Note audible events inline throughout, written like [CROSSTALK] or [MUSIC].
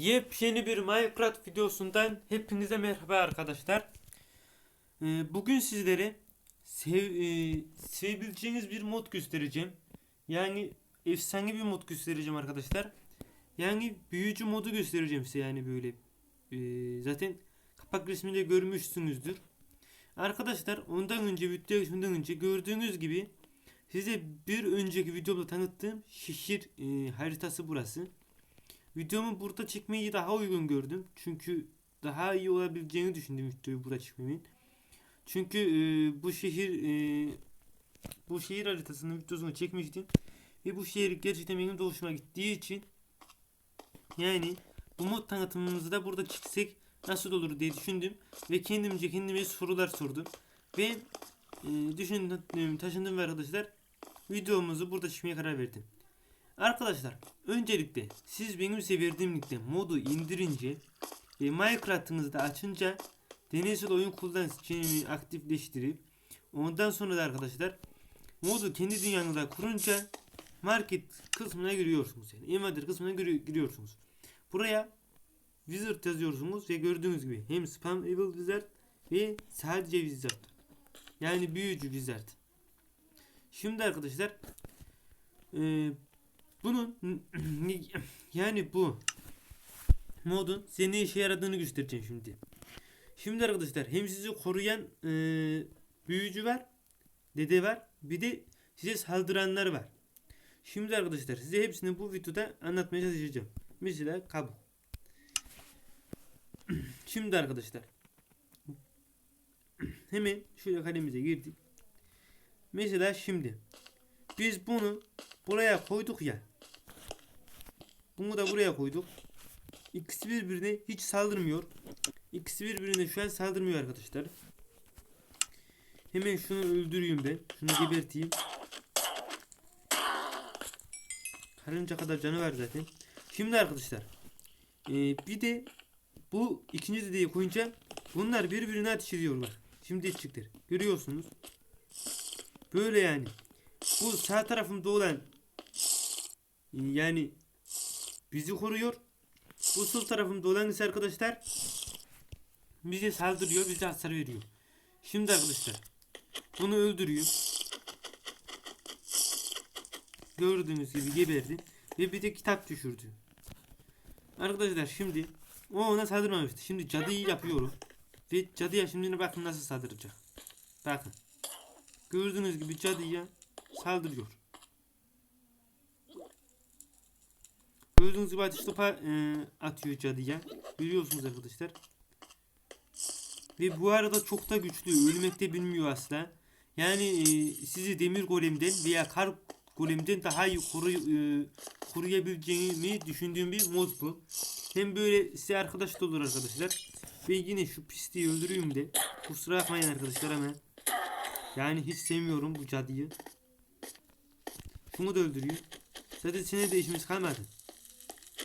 Yepyeni bir Minecraft videosundan hepinize merhaba arkadaşlar. Ee, bugün sizlere sev, e, sevebileceğiniz bir mod göstereceğim. Yani efsane bir mod göstereceğim arkadaşlar. Yani büyücü modu göstereceğim size yani böyle. Ee, zaten kapak resminde görmüşsünüzdür. Arkadaşlar ondan önce videoya geçmeden önce gördüğünüz gibi size bir önceki videomda tanıttığım şehir e, haritası burası. Videomu burada çekmeyi daha uygun gördüm. Çünkü daha iyi olabileceğini düşündüm videoyu burada çekmemin. Çünkü e, bu şehir e, bu şehir haritasının videosunu çekmiştim. Ve bu şehir gerçekten benim de hoşuma gittiği için yani bu mod tanıtımımızı da burada çeksek nasıl olur diye düşündüm. Ve kendimce kendime sorular sordum. Ve e, düşündüm, taşındım ve arkadaşlar videomuzu burada çekmeye karar verdim. Arkadaşlar öncelikle siz benim size verdiğim linkte modu indirince ve Minecraft'ınızı da açınca deneysel oyun kullanıcı seçeneğini aktifleştirip ondan sonra da arkadaşlar modu kendi dünyanıza kurunca market kısmına giriyorsunuz yani inventory kısmına giri- giriyorsunuz. Buraya wizard yazıyorsunuz ve gördüğünüz gibi hem spam evil wizard ve sadece wizard. Yani büyücü wizard. Şimdi arkadaşlar eee bunun [CLEARS THROAT] yani bu modun ne işe yaradığını göstereceğim şimdi. Şimdi arkadaşlar hem sizi koruyan eee, büyücü var, dede var, bir de size saldıranlar var. Şimdi arkadaşlar size hepsini bu videoda anlatmaya çalışacağım. Mesela kabuk. [CLEARS THROAT] Şimdi arkadaşlar [CLEARS THROAT] hemen şöyle kalemize girdik. Mesela şimdi biz bunu buraya koyduk ya. Bunu da buraya koyduk. İkisi birbirine hiç saldırmıyor. İkisi birbirine şu an saldırmıyor arkadaşlar. Hemen şunu öldüreyim ben. Şunu geberteyim. Karınca kadar canı var zaten. Şimdi arkadaşlar. ee, bir de bu ikinci dedeyi koyunca bunlar birbirine ateş ediyorlar. Şimdi çıktı. Görüyorsunuz. Böyle yani. Bu sağ tarafımda olan yani bizi koruyor. Bu sol tarafımda olan ise arkadaşlar bize saldırıyor, bize hasar veriyor. Şimdi arkadaşlar bunu öldürüyor. Gördüğünüz gibi geberdi ve bir de kitap düşürdü. Arkadaşlar şimdi o ona saldırmamıştı. Şimdi cadıyı yapıyorum. Ve cadıya şimdi bakın nasıl saldıracak. Bakın. Gördüğünüz gibi cadıya saldırıyor. Gördüğünüz gibi ateş topa e, atıyor cadıya. Görüyorsunuz arkadaşlar. Ve bu arada çok da güçlü. Ölmek de bilmiyor asla. Yani e, sizi demir golemden veya kar golemden daha iyi koru, e, koruyabileceğimi düşündüğüm bir mod bu. Hem böyle size arkadaş da olur arkadaşlar. Ve yine şu pisliği öldüreyim de. Kusura bakmayın arkadaşlar hemen. Yani hiç sevmiyorum bu cadıyı. Şunu da öldürüyor. Zaten sene değişimiz kalmadı.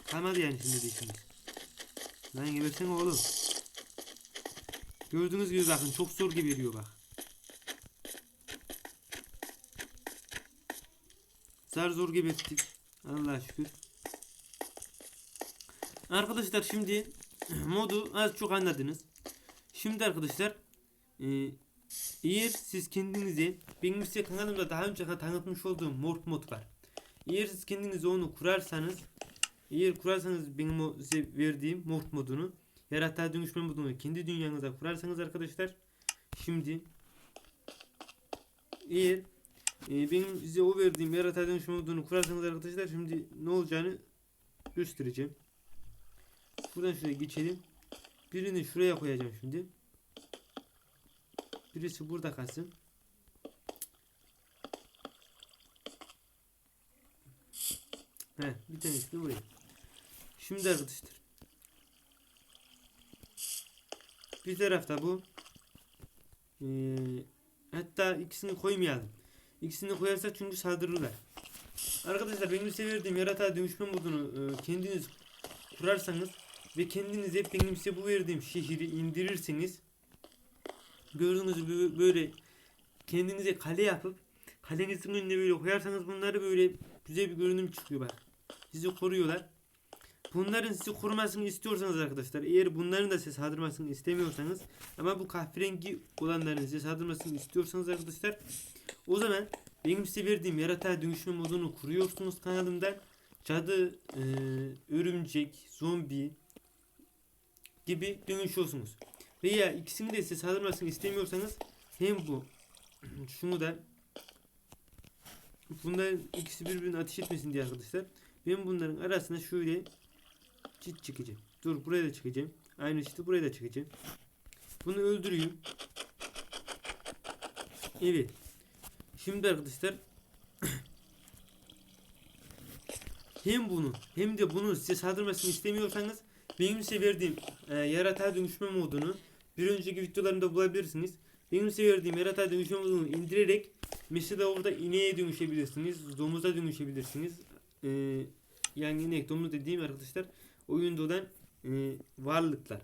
Kalmadı yani şimdi değişimiz. Lan gebersene oğlum. Gördüğünüz gibi bakın çok zor geberiyor bak. Zar zor geberttik. Allah'a şükür. Arkadaşlar şimdi [CLEARS THROAT] modu az çok anladınız. Şimdi arkadaşlar e, eğer siz kendinize benim size kanalımda daha önce tanıtmış olduğum morph mod var. Eğer siz kendinize onu kurarsanız eğer kurarsanız benim o size verdiğim morph modunu yaratığa dönüşme modunu kendi dünyanıza kurarsanız arkadaşlar şimdi eğer e, benim size o verdiğim yaratığa dönüşme modunu kurarsanız arkadaşlar şimdi ne olacağını göstereceğim. Buradan şuraya geçelim. Birini şuraya koyacağım şimdi. Birisi burada kalsın. He, bir tanesi de buraya. Şimdi arkadaşlar. Bir tarafta bu. Ee, hatta ikisini koymayalım. İkisini koyarsak çünkü saldırırlar. Arkadaşlar benim size verdiğim yaratığa dönüşme modunu e, kendiniz kurarsanız ve kendinize benim size bu verdiğim şehri indirirseniz gördüğünüz gibi böyle kendinize kale yapıp kalenizin önüne böyle koyarsanız bunları böyle güzel bir görünüm çıkıyor bak. Sizi koruyorlar. Bunların sizi korumasını istiyorsanız arkadaşlar eğer bunların da size saldırmasını istemiyorsanız ama bu kahverengi olanların size saldırmasını istiyorsanız arkadaşlar o zaman benim size verdiğim yaratığa dönüşme modunu kuruyorsunuz kanalımdan cadı, e, örümcek, zombi gibi dönüşüyorsunuz. Veya ikisini de size saldırmasını istemiyorsanız hem bu şunu da bunların ikisi birbirine ateş etmesin diye arkadaşlar ben bunların arasına şöyle çit çıkacağım. Dur buraya da çıkacağım. Aynı çiti buraya da çıkacağım. Bunu öldüreyim. Evet. Şimdi arkadaşlar [COUGHS] hem bunu hem de bunu size saldırmasını istemiyorsanız benim size verdiğim e, yaratığa dönüşme modunu bir önceki videolarımda bulabilirsiniz. Benim size verdiğim yaratığa dönüşme modunu indirerek mesela orada ineğe dönüşebilirsiniz, domuza dönüşebilirsiniz. E, yani inek, domuz dediğim arkadaşlar oyunda olan e, varlıklar.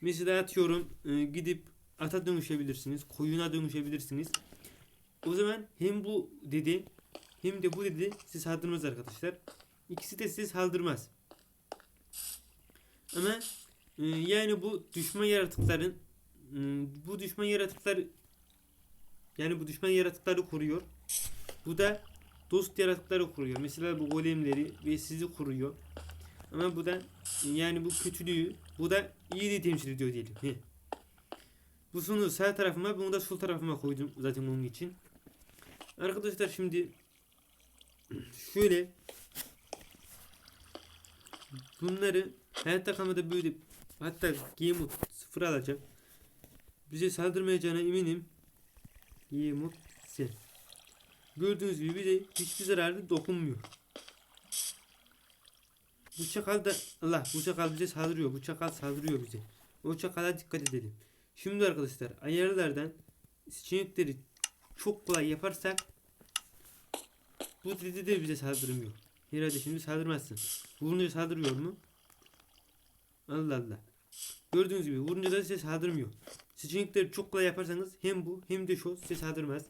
Mesela atıyorum e, gidip ata dönüşebilirsiniz, koyuna dönüşebilirsiniz. O zaman hem bu dedi hem de bu dedi size saldırmaz arkadaşlar. İkisi de size saldırmaz. Ama e, yani bu düşman yaratıkların e, bu düşman yaratıklar yani bu düşman yaratıkları koruyor. Bu da dost yaratıkları koruyor. Mesela bu golemleri ve sizi koruyor. Ama bu da yani bu kötülüğü bu da iyiliği temsil ediyor diyelim. He. Bu sonu sağ tarafıma bunu da sol tarafıma koydum zaten onun için. Arkadaşlar şimdi şöyle bunları hayatta kalmada böyle hatta game sıfır alacağım. Bize saldırmayacağına eminim. Game sen. Gördüğünüz gibi bize hiçbir zararı dokunmuyor. Bu çakal da Allah bu çakal bize saldırıyor. Bu çakal saldırıyor bize. O çakala dikkat edelim. Şimdi arkadaşlar ayarlardan seçenekleri çok kolay yaparsak bu dedi de bize saldırmıyor. Herhalde şimdi saldırmazsın. Vurunca saldırıyor mu? Allah Allah. Gördüğünüz gibi vurunca da size saldırmıyor. Seçenekleri çok kolay yaparsanız hem bu hem de şu size saldırmaz.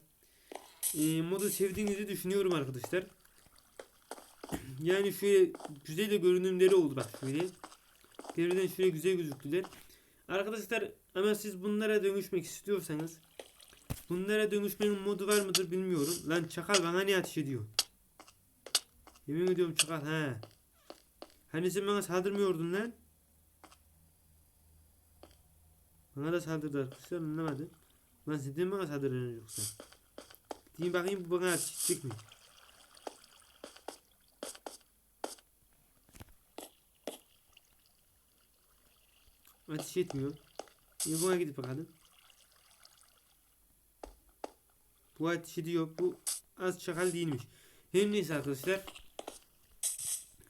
Ee, modu sevdiğinizi düşünüyorum arkadaşlar. Yani şöyle güzel de görünümleri oldu bak şöyle. Geriden şöyle güzel gözüktüler. Arkadaşlar ama siz bunlara dönüşmek istiyorsanız bunlara dönüşmenin modu var mıdır bilmiyorum. Lan çakal bana ne ateş ediyor? Yemin ediyorum çakal ha. Hani sen bana saldırmıyordun lan? Bana da saldırdı arkadaşlar anlamadım. Lan mi bana saldırıyorsun yoksa? Diyeyim bakayım bu bana ateş edecek mi? Ateş etmiyor. Buna gidip bakalım. Bu ateş ediyor. Bu az çakal değilmiş. Hem neyse arkadaşlar.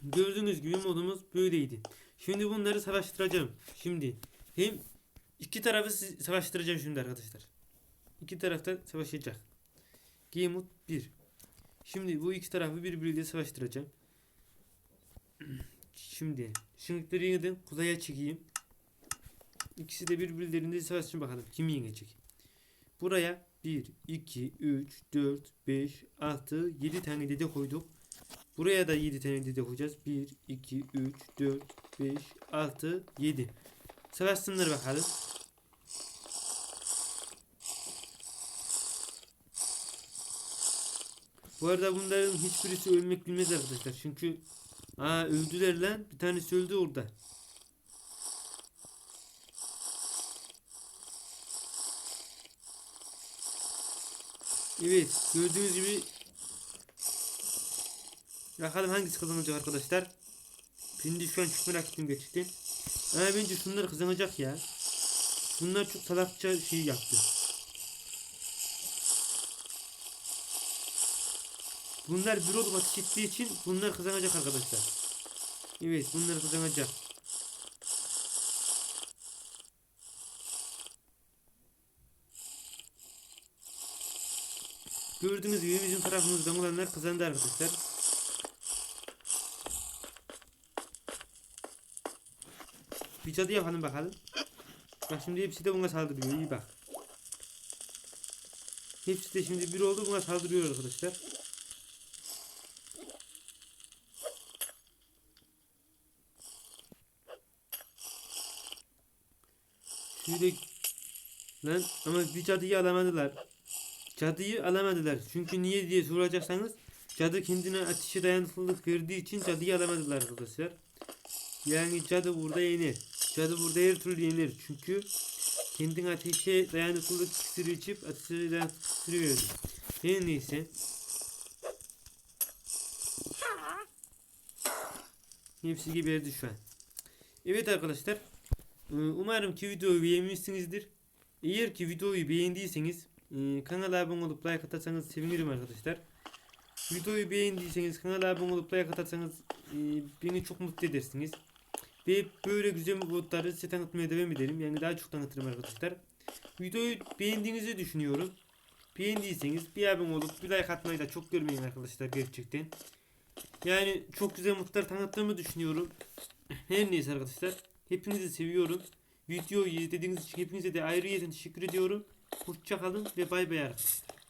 Gördüğünüz gibi modumuz böyleydi. Şimdi bunları savaştıracağım. Şimdi hem iki tarafı savaştıracağım şimdi arkadaşlar. İki tarafta savaşacak. Game mode 1. Şimdi bu iki tarafı birbiriyle savaştıracağım. [CLEARS THROAT] Şimdi şimdileri yeniden kuzeye çekeyim. İkisi de birbirlerinde savaşsın bakalım kim yenecek. Buraya 1, 2, 3, 4, 5, 6, 7 tane dede koyduk. Buraya da 7 tane dede koyacağız. 1, 2, 3, 4, 5, 6, 7. Savaşsınlar bakalım. Bu arada bunların hiçbirisi ölmek bilmez arkadaşlar. Çünkü Aa öldüler lan. Bir tanesi öldü orada. Evet gördüğünüz gibi Bakalım hangisi kazanacak arkadaşlar. Şimdi şu an çok merak ettim gerçekten. Ama bence şunlar kazanacak ya. Bunlar çok salakça şey yaptı. Bunlar bir olup ateş ettiği için bunlar kazanacak arkadaşlar. Evet bunlar kazanacak. Gördüğünüz gibi bizim tarafımızdan olanlar kazandı arkadaşlar. Bir cadı yapalım bakalım. Bak şimdi hepsi de buna saldırıyor. İyi bak. Hepsi de şimdi bir oldu buna saldırıyor arkadaşlar. Şöyle lan ama bir cadıyı alamadılar. Cadıyı alamadılar. Çünkü niye diye soracaksanız cadı kendine ateşe dayanıklılık verdiği için cadıyı alamadılar arkadaşlar. Yani cadı burada yenir. Cadı burada her türlü yenir. Çünkü kendine ateşe dayanıklılık iksiri içip ateşe dayanıklılık iksiri verdi. Her neyse. Hepsi geberdi şu an. Evet arkadaşlar. Ee, Umarım ki videoyu beğenmişsinizdir. Eğer ki videoyu beğendiyseniz e, kanala abone olup like atarsanız sevinirim arkadaşlar. Videoyu beğendiyseniz kanala abone olup like atarsanız e, beni çok mutlu edersiniz. Ve böyle güzel modları size tanıtmaya devam edelim. Yani daha çok tanıtırım arkadaşlar. Videoyu beğendiğinizi düşünüyorum. Beğendiyseniz bir abone olup bir like atmayı da çok görmeyin arkadaşlar gerçekten. Yani çok güzel modlar tanıttığımı düşünüyorum. Her neyse arkadaşlar. Hepinizi seviyorum. Videoyu izlediğiniz için hepinize de ayrıca teşekkür ediyorum. Hoşça kalın ve bay bay arkadaşlar.